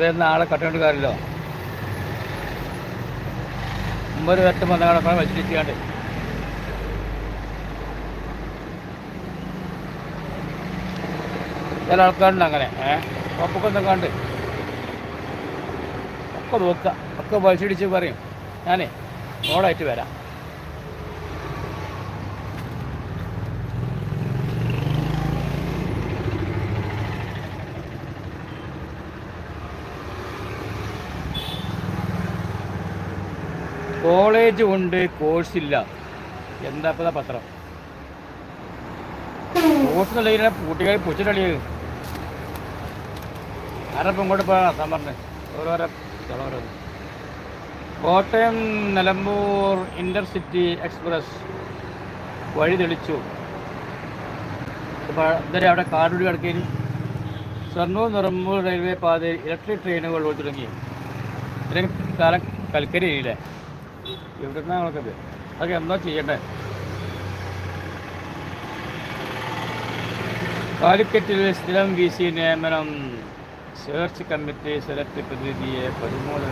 വരുന്ന ആളെ കട്ടുകൊണ്ട് മുമ്പൊരു വെട്ടം വന്ന കടക്കാൻ വലിച്ചിരിക്കാണ്ട് ചില ആൾക്കാരുണ്ട് അങ്ങനെ ഏഹ് ഒപ്പൊക്കെ കണ്ട്. ഒക്കെ നോക്കുക. ഒക്കെ വലിച്ചിടിച്ച് പറയും. ഞാനേ മോളായിട്ട് വരാം. കോളേജ് ഉണ്ട് കോഴ്സില്ല എന്താ ഇപ്പം പത്രം? കോഴ്സ് എന്നുള്ള കുട്ടികൾ പുച്ചിട്ടളിയത് ആരപ്പം ഇങ്ങോട്ട് പോകാൻ പറഞ്ഞ്? ഓരോരോ ഓരോരോ കോട്ടയം നിലമ്പൂർ ഇന്റർസിറ്റി എക്സ്പ്രസ് വഴി തെളിച്ചു. ഇതുവരെ അവിടെ കാടുടി കിടക്കേനി. ഷൊർണൂർ നിറമ്പൂർ റെയിൽവേ പാതയിൽ ഇലക്ട്രിക് ട്രെയിനുകൾ തുടങ്ങി ഇത്രയും കാലം കൽക്കരിയില്ലേ എവിടുന്ന ഞങ്ങൾക്കത്. അതൊക്കെ എന്താ ചെയ്യണ്ടേ കാലിക്കറ്റിൽ സ്ഥിരം വി സി നിയമനം. സെർച്ച് കമ്മിറ്റി സെലക്ട് പ്രതിനിധിയെ പതിമൂന്ന്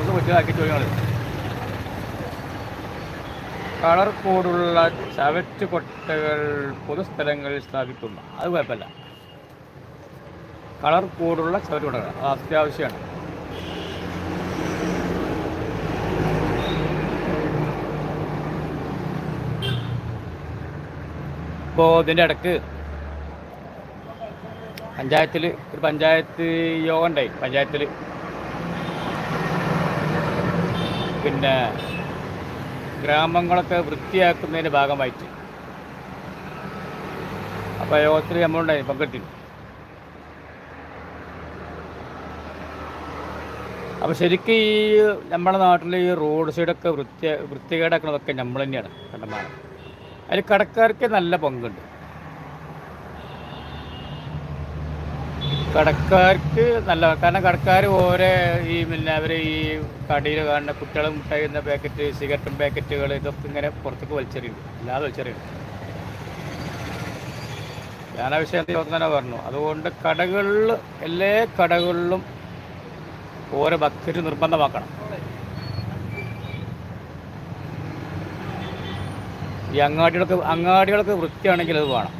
ഒന്ന് പറ്റിയതാക്കി ചോദ്യങ്ങൾ. കളർ കോഡുള്ള ചവറ്റ് കൊട്ടകൾ പൊതുസ്ഥലങ്ങളിൽ സ്ഥാപിക്കുന്നു. അത് കുഴപ്പമില്ല. കളർ കോഡുള്ള ചവറ്റ് കൊട്ടകൾ. അത് അത്യാവശ്യമാണ്. ഇപ്പോൾ ഇതിന്റെ ഇടയ്ക്ക് പഞ്ചായത്തിൽ ഒരു പഞ്ചായത്ത് യോഗം ഉണ്ടായി. പഞ്ചായത്തിൽ പിന്നെ ഗ്രാമങ്ങളൊക്കെ വൃത്തിയാക്കുന്നതിന്റെ ഭാഗമായിട്ട്. അപ്പോൾ യോഗത്തിൽ നമ്മളുണ്ടായി പങ്കെടുത്തിരുന്നു. അപ്പോൾ ശരിക്കും ഈ നമ്മുടെ നാട്ടിൽ ഈ റോഡ് സൈഡൊക്കെ വൃത്തി വൃത്തികേടാക്കുന്നതൊക്കെ നമ്മൾ തന്നെയാണ്. കണ്ടമാനം. അതിൽ കടക്കാർക്ക് നല്ല പങ്കുണ്ട്. കടക്കാർക്ക് നല്ല കാരണം കടക്കാർ ഓരോ ഈ പിന്നെ അവർ ഈ കടയിൽ കാണുന്ന കുട്ടികൾ മുട്ടായിരുന്ന പാക്കറ്റ് സിഗരറ്റും പാക്കറ്റുകൾ ഇതൊക്കെ ഇങ്ങനെ പുറത്തേക്ക് വലിച്ചെറിയുണ്ട്. അല്ലാതെ വലിച്ചെറിയുണ്ട് ഞാൻ ആ വിഷയത്തിൽ തന്നെ പറഞ്ഞു. അതുകൊണ്ട് കടകളിൽ എല്ലാ കടകളിലും ഓരോ ബക്കറ്റ് നിർബന്ധമാക്കണം. ഈ അങ്ങാടികളൊക്കെ അങ്ങാടികളൊക്കെ വൃത്തിയാണെങ്കിൽ അത് വേണം.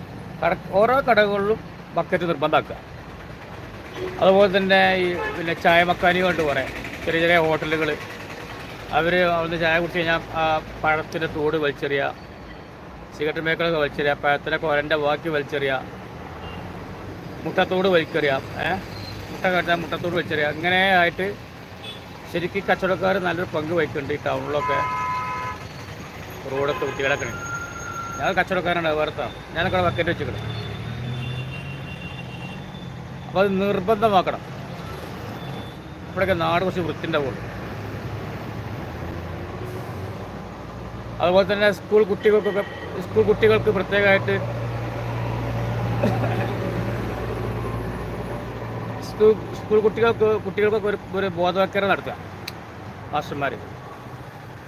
കട ഓരോ കടകളിലും ബക്കറ്റ് നിർബന്ധമാക്കുക. അതുപോലെ തന്നെ ഈ പിന്നെ ചായ മക്കാനികളുണ്ട് കുറേ. ചെറിയ ചെറിയ ഹോട്ടലുകൾ അവർ അവിടുന്ന് ചായ കുടിച്ച് കഴിഞ്ഞാൽ പഴത്തിന്റെ തോട് വലിച്ചെറിയുക സിഗരറ്റ് മേക്കറൊക്കെ വലിച്ചെറിയുക പഴത്തിന്റെ കുരന്റെ ബാക്കി വലിച്ചെറിയുക മുട്ടത്തോട് വലിച്ചെറിയാം ഏഹ് മുട്ട കട്ടാൽ മുട്ടത്തോട് വലിച്ചെറിയുക അങ്ങനെ ആയിട്ട് ശരിക്കും കച്ചവടക്കാർ നല്ലൊരു പങ്ക് വഹിക്കുന്നുണ്ട് ഈ ടൗണിലൊക്കെ റോഡൊക്കെ വൃത്തികളൊക്കെ ഞാൻ കച്ചവടക്കാരാണ് വേർത്താണ് ഞാനൊക്കെ വക്കറ്റ് വെച്ചിട്ട് അപ്പോൾ അത് നിർബന്ധമാക്കണം. ഇവിടെയൊക്കെ നാട് കുറച്ച് വൃത്തിന്റെ പോലും അതുപോലെ തന്നെ സ്കൂൾ കുട്ടികൾക്കൊക്കെ സ്കൂൾ കുട്ടികൾക്ക് പ്രത്യേകമായിട്ട് സ്കൂൾ സ്കൂൾ കുട്ടികൾക്ക് കുട്ടികൾക്കൊക്കെ ഒരു ഒരു ബോധവൽക്കരണം നടത്തുക. മാസ്റ്റർമാർ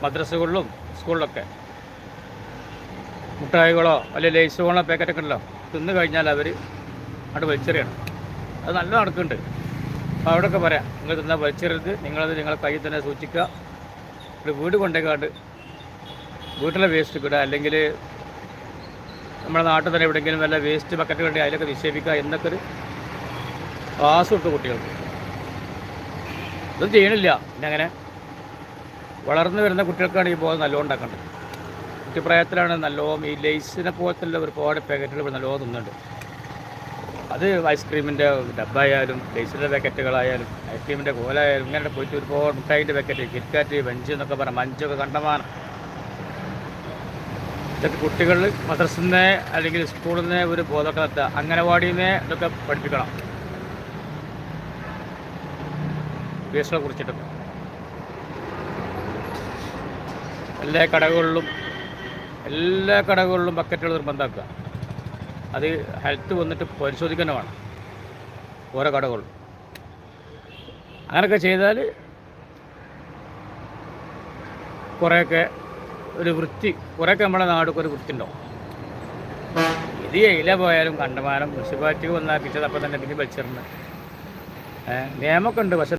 മദ്രസകളിലും സ്കൂളിലൊക്കെ മുട്ടായികളോ അല്ലെങ്കിൽ ലേസുകളോ പാക്കറ്റൊക്കെ ഉണ്ടല്ലോ തിന്നു കഴിഞ്ഞാൽ അവർ അവിടെ വലിച്ചെറിയണം. അത് നല്ല നടക്കുന്നുണ്ട്. അപ്പോൾ അവിടെയൊക്കെ പറയാം നിങ്ങൾ തിന്നാൽ വലിച്ചെറിയരുത് നിങ്ങളത് നിങ്ങളെ കയ്യിൽ തന്നെ സൂക്ഷിക്കുക. ഒരു വീട് കൊണ്ടേക്കാണ്ട് വീട്ടിലെ വേസ്റ്റ് ഇടുക അല്ലെങ്കിൽ നമ്മുടെ നാട്ടിൽ തന്നെ എവിടെയെങ്കിലും വല്ല വേസ്റ്റ് ബക്കറ്റ് കണ്ടി അതിലൊക്കെ നിക്ഷേപിക്കുക എന്നൊക്കെ ഒരു ക്ലാസ് കൊടുത്തു കുട്ടികൾക്ക്. ഇതൊന്നും ചെയ്യണില്ല. പിന്നെ അങ്ങനെ വളർന്നു വരുന്ന കുട്ടികൾക്കാണ് ഈ ബോധം നല്ലോണം ഉണ്ടാക്കേണ്ടത് കുട്ടിപ്രായത്തിലാണ് നല്ലോണം ഈ ലേസിനെ പോലത്തുള്ള ഒരുപാട് പാക്കറ്റുകൾ ഇവിടെ നല്ലോണം തിന്നുന്നുണ്ട് അത് ഐസ്ക്രീമിന്റെ ഡബ്ബായാലും ലേസിന്റെ പാക്കറ്റുകളായാലും ഐസ്ക്രീമിന്റെ കോലായാലും ഇങ്ങനെ പോയിട്ട് ഒരുപാട് മുട്ടായിന്റെ പാക്കറ്റ് കിറ്റ്കാറ്റ് ബഞ്ച് എന്നൊക്കെ പറഞ്ഞാൽ മഞ്ചൊക്കെ കണ്ടമാണ് ഇതൊക്കെ കുട്ടികൾ മദ്രസിൽ നിന്ന് അല്ലെങ്കിൽ സ്കൂളിൽ നിന്ന് ഒരു ബോധമൊക്കെ നടത്തുക അംഗനവാടിയിൽ നിന്ന് ഇതൊക്കെ പഠിപ്പിക്കണം. കേസുകളെ കുറിച്ചിട്ടൊക്കെ. എല്ലാ കടകളിലും എല്ലാ കടകളിലും ബക്കറ്റുകൾ നിർബന്ധമാക്കുക അത് ഹെൽത്ത് വന്നിട്ട് പരിശോധിക്കുന്ന വേണം. ഓരോ കടകളിലും. അങ്ങനെയൊക്കെ ചെയ്താൽ കുറേയൊക്കെ ഒരു വൃത്തി കുറേയൊക്കെ നമ്മുടെ നാടൊക്കെ ഒരു വൃത്തി ഉണ്ടാവും ഇത് ഇല പോയാലും കണ്ടമാനം മുനിസിപ്പാലിറ്റി വന്നാൽ പിറ്റേത് അപ്പം തന്നെ പിന്നെ വലിച്ചെറിഞ്ഞ് നിയമമൊക്കെ ഉണ്ട് പക്ഷെ